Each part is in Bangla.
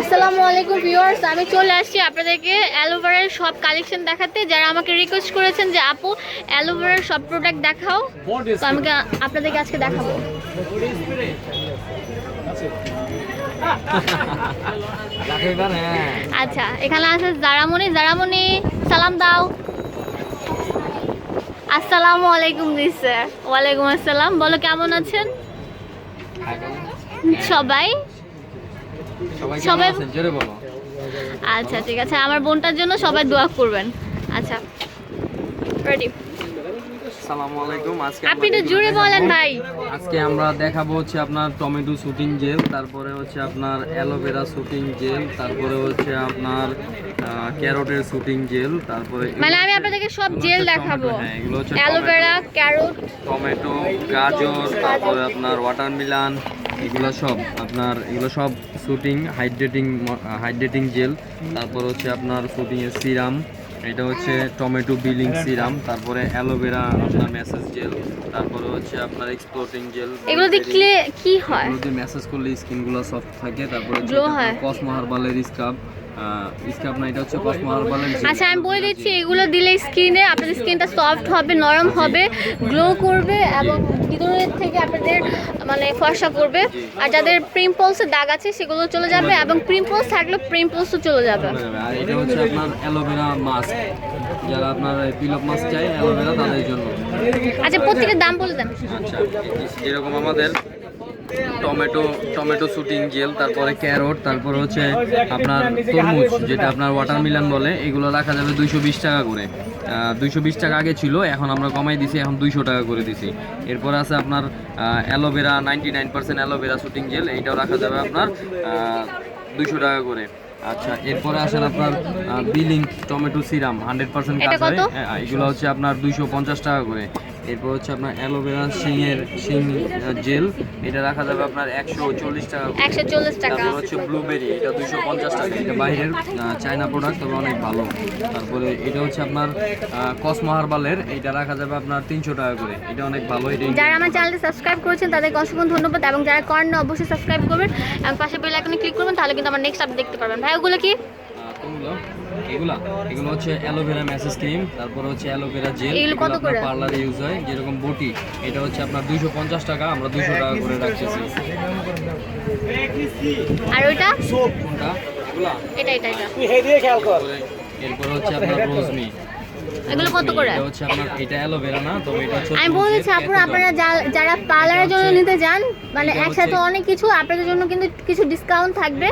আসসালামু আলাইকুম ভিউয়ার্স আমি চলে আসছি আপনাদেরকে অ্যালোভেরার সব কালেকশন দেখাতে। যারা আমাকে রিকোয়েস্ট করেছেন যে আপু অ্যালোভেরার সব প্রোডাক্ট দেখাও তো আমি আপনাদেরকে আজকে দেখাবো। আচ্ছা এখানে আছে জারামণি। জারামণি সালাম দাও। আসসালামু আলাইকুম জি স্যার ওয়ালাইকুম আসসালাম। বলো কেমন আছেন? সবাই? সবাই আচ্ছা ঠিক আছে। আমার বোনটার জন্য সবাই দোয়া করবেন। আচ্ছা। রেডি আজকে আপনি আমরা জুড়ে বলেন ভাই। আজকে আমরা দেখাবো হচ্ছে আপনার টমেটো শুটিং জেল তারপরে হচ্ছে আপনার অ্যালোভেরা শুটিং জেল তারপরে হচ্ছে আপনার ক্যারোটের শুটিং জেল তারপরে মানে আমি আপনাদেরকে সব জেল দেখাবো। হ্যাঁ, অ্যালোভেরা ক্যারোট। টমেটো গাজর তারপরে আপনার ওয়াটারমেলান এগুলো সব আপনার এগুলো সব শুটিং হাইড্রেটিং হাইড্রেটিং জেল তারপর হচ্ছে আপনার শুটিং এর সিরাম এটা হচ্ছে টমেটো বিলিং সিরাম তারপরে অ্যালোভেরা আপনার ম্যাসেজ জেল তারপরে হচ্ছে আপনার এক্সপ্লোটিং জেল এগুলো দেখলে কি হয় এগুলো দিয়ে ম্যাসেজ করলে স্কিনগুলো সফট থাকে তারপরে গ্লো হয়। কসমো হার্বালের স্কাব স্কাব না এটা হচ্ছে কসমো হার্বালের আচ্ছা আমি বলে দিচ্ছি এগুলো দিলে স্কিনে আপনাদের স্কিনটা সফট হবে নরম হবে গ্লো করবে এবং ভিতরের থেকে আপনাদের মানে ফর্সা করবে। আর যাদের প্রিম্পলসের দাগ আছে সেগুলো চলে যাবে এবং প্রিম্পলস থাকলে প্রিম্পলসও চলে যাবে। চলে যাবে। আর এটা হচ্ছে আপনার অ্যালোভেরা মাস্ক যারা আপনার পিলপ মাস্ক চাই অ্যালোভেরা তাদের জন্য। আচ্ছা প্রত্যেকের দাম বলে দেন। আচ্ছা যেরকম আমাদের টমেটো টমেটো শুটিং জেল তারপরে ক্যারট তারপরে হচ্ছে আপনার তরমুজ যেটা আপনার ওয়াটারমেলন বলে এগুলো রাখা যাবে দুইশো বিশ টাকা করে। দুইশো বিশ টাকা আগে ছিল এখন আমরা কমাই দিছি এখন দুইশো টাকা করে দিছি। এরপর আছে আপনার aloe vera ninety nine percent aloe vera soothing gel এইটাও রাখা যাবে আপনার দুইশো টাকা করে। আচ্ছা এরপরে আসেন আপনার peeling tomato serum hundred percent কাজ হয় হ্যাঁ, এগুলো হচ্ছে আপনার দুইশো পঞ্চাশ টাকা করে। এরপর হচ্ছে আপনার অ্যালোভেরা শিংয়ের শিং জেল। এটা রাখা যাবে আপনার একশো চল্লিশ টাকা। একশো চল্লিশ টাকা। তারপর হচ্ছে ব্লুবেরি এটা দুইশো পঞ্চাশ টাকা। এটা বাইরের চায়না প্রোডাক্ট তবে অনেক ভালো। তারপরে এটা হচ্ছে আপনার কসমো হার্বালের। এটা রাখা যাবে আপনার তিনশো টাকা করে। এটা অনেক ভালো এটা যারা আমার চ্যানেলটি সাবস্ক্রাইব করেছেন তাদেরকে অসংখ্য ধন্যবাদ। এবং যারা করেন না অবশ্যই সাবস্ক্রাইব করবেন। এবং পাশে বেল আইকনে ক্লিক করবেন তাহলে কিন্তু আমার নেক্সট আপডেট দেখতে পারবেন। ভাই ওগুলো কি? এগুলা এগুলো হচ্ছে অ্যালোভেরা ম্যাসেজ ক্রিম তারপর হচ্ছে অ্যালোভেরা জেল এগুলো আপনার পার্লারে ইউজ হয় যেরকম বটি এটা হচ্ছে আপনার দুইশো পঞ্চাশ টাকা আমরা দুশো টাকা করে রাখতেছি। আর ওইটা? কোনটা? এগুলা। এটা এটা এটা। এরপর হচ্ছে আপনার রোজমি। এগুলো কত করে? এটা হচ্ছে আপনার এটা অ্যালোভেরা না তবে এটা হচ্ছে আমি বলেছি আপুরা আপনারা যারা পার্লারের জন্য নিতে যান মানে একসাথে অনেক কিছু আপনাদের জন্য কিন্তু কিছু ডিসকাউন্ট থাকবে।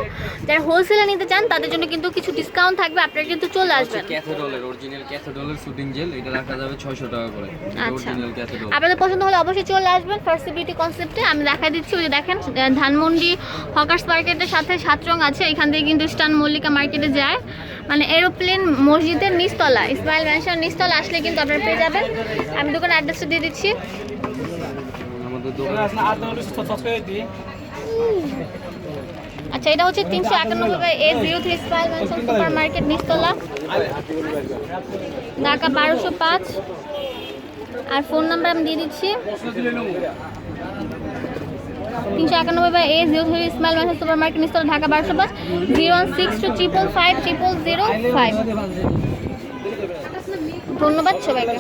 যারা হোলসেলে নিতে চান তাদের জন্য কিন্তু কিছু ডিসকাউন্ট থাকবে আপনারা কিন্তু চলে আসবেন। ক্যাথেডলের অরিজিনাল ক্যাথেডলের শুটিং জেল এটা রাখা যাবে 600 টাকা করে আচ্ছা। আপনাদের পছন্দ হলে অবশ্যই চলে আসবেন ফার্স্ট বিউটি কনসেপ্টে আমি দেখাই দিচ্ছি ওই যে দেখেন ধানমন্ডি হকার্স মার্কেটের সাথে সাতরং আছে এখান থেকে কিন্তু স্টান মল্লিকা মার্কেটে যায়। মানে এরোপ্লেন মসজিদের নিচতলা, ইসমাইল ম্যানশন নিচতলা আসলে কিন্তু আপনারা পেয়ে যাবেন। আমি দোকান অ্যাড্রেসটা দিয়ে দিচ্ছি। আচ্ছা এটা হচ্ছে তিনশো একানব্বই A zero three Ismail mansion super market নিচতলা। ঢাকা বারোশো পাঁচ। আর ফোন নাম্বার আমি দিয়ে দিচ্ছি। তিনশো একানব্বই by A zero three Ismail mansion super market নিস্তল Dhaka বারোশো পাঁচ zero one six two triple five triple zero five ধন্যবাদ সবাইকে।